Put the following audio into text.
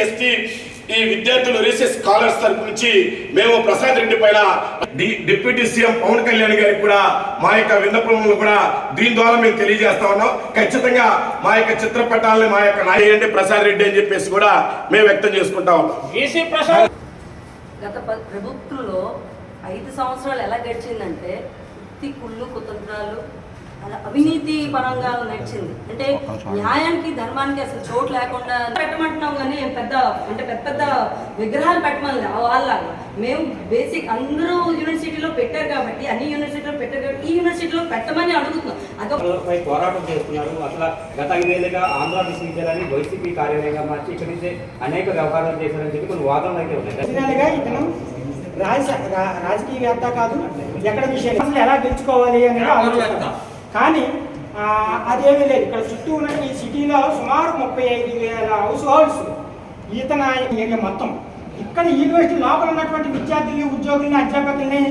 ST ఈ విద్యార్థులు recess scholars తరపు నుంచి మేము ప్రసాద్ రెడ్డి పైన డి- డిప్యూటీ సీఎం పవన్ కళ్యాణ్ గారికి కూడా మా యొక్క విన్నపములు కూడా దీని ద్వారా మేము తెలియజేస్తా ఉన్నాం. ఖచ్చితంగా మా యొక్క చిత్రపటాలని మా యొక్క నాయండి ప్రసాద్ రెడ్డి అని చెప్పేసి కూడా మేము వ్యక్తం చేసుకుంటా గత ప్రభుత్వంలో ఐదు సంవత్సరాలు ఎలా గడిచిందంటే కుళ్ళు కుతంత్రాలు అవినీతి పరంగా నడిచింది. అంటే న్యాయానికి ధర్మానికి అసలు చోటు లేకుండా పెట్టమంటున్నాం కానీ పెద్ద అంటే పెద్ద పెద్ద విగ్రహాలు పెట్టమని వాళ్ళలాగా మేము బేసిక్ అందరూ యూనివర్సిటీలో పెట్టారు కాబట్టి అన్ని యూనివర్సిటీలో పెట్టారు కాబట్టి ఈ యూనివర్సిటీలో పెట్టమని అడుగుతున్నాం. పోరాటం చేస్తున్నారు. అసలు గత ఐదేళ్ళుగా ఆంధ్ర విశ్వవిద్యాలయాన్ని వైసీపీ కార్యాలయంగా మార్చి ఇక్కడి నుంచి అనేక వ్యవహారాలు చేశారని చెప్పి కొన్ని వాదనలు అయితే ఉన్నాయి. ఒరిజినల్గా ఇతను రాజ రా- రాజకీయవేత్త కాదు. ఎక్కడ విషయం ఎలా గెలుచుకోవాలి అనేది ఆలోచిస్తాం కానీ అదేమీ లేదు. ఇక్కడ చుట్టూ ఉన్న ఈ సిటీలో సుమారు ముప్పై ఐదు వేల హౌస్ హోల్డ్స్ ఈతన ఏరియా మొత్తం. ఇక్కడ యూనివర్సిటీ లోపల ఉన్నటువంటి విద్యార్థుల్ని ఉద్యోగుల్ని అధ్యాపకుల్ని